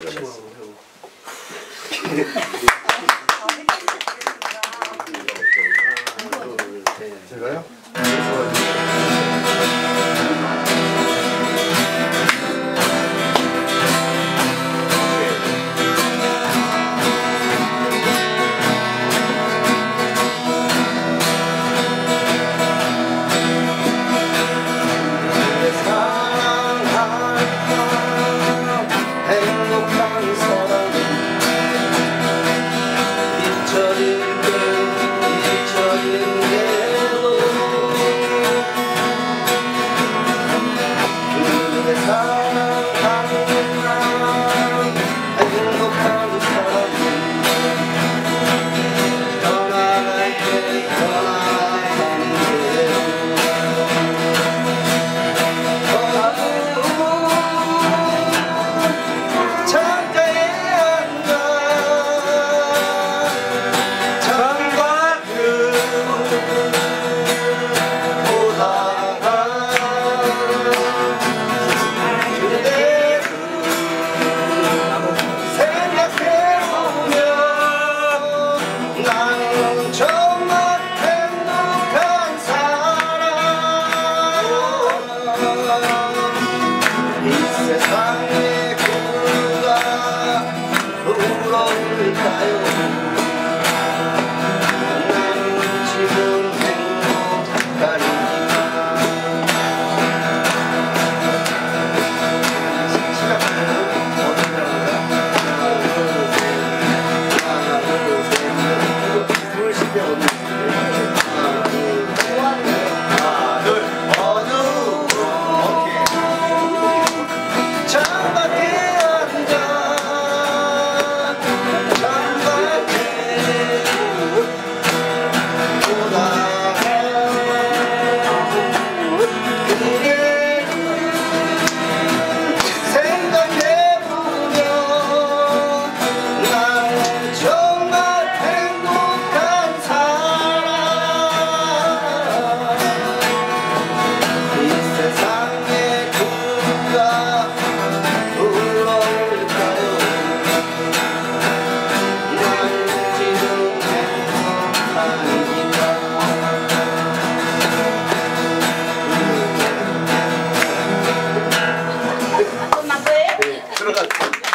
아, 네. 제가요? 세상의 구가 울어올까요? 들어갔어.